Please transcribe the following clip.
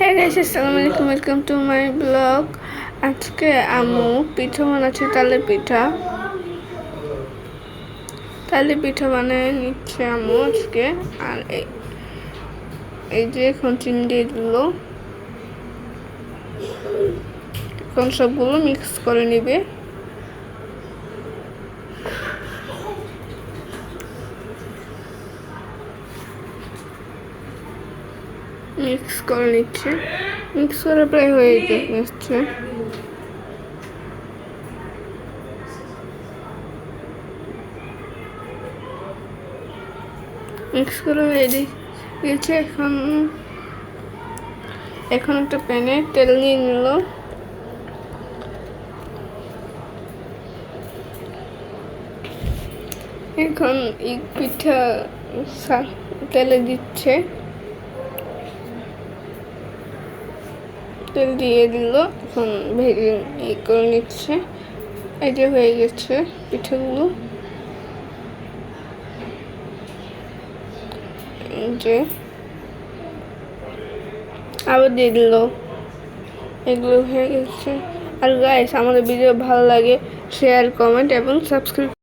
হ্যাঁ গাইস আসসালামু আলাইকুম ওয়েলকাম টু মাই ব্লগ আজকে আমু পিঠা বানাচ্ছি তালে পিঠা। তালে পিঠা বানিয়ে নিচ্ছে আমু আজকে। আর এই যে এখন চিনি দিয়ে দিল। এখন সবগুলো মিক্স করে নিবে। মিক্স করে নিচ্ছে মিক্স করা প্রায় হয়ে যাচ্ছে মিক্স করে হয়ে গেছে এখন এখন একটা প্যানে তেল নিয়ে নিল এখন পিঠা তেলে দিচ্ছে তেল দিয়ে দিল। এখন ভেজে ই করে নিচ্ছে। এই যে হয়ে গেছে পিঠেগুলো। যে আবার দিয়ে দিল। এগুলো হয়ে গেছে। আর গাইস আমাদের ভিডিও ভালো লাগে শেয়ার কমেন্ট এবং সাবস্ক্রাইব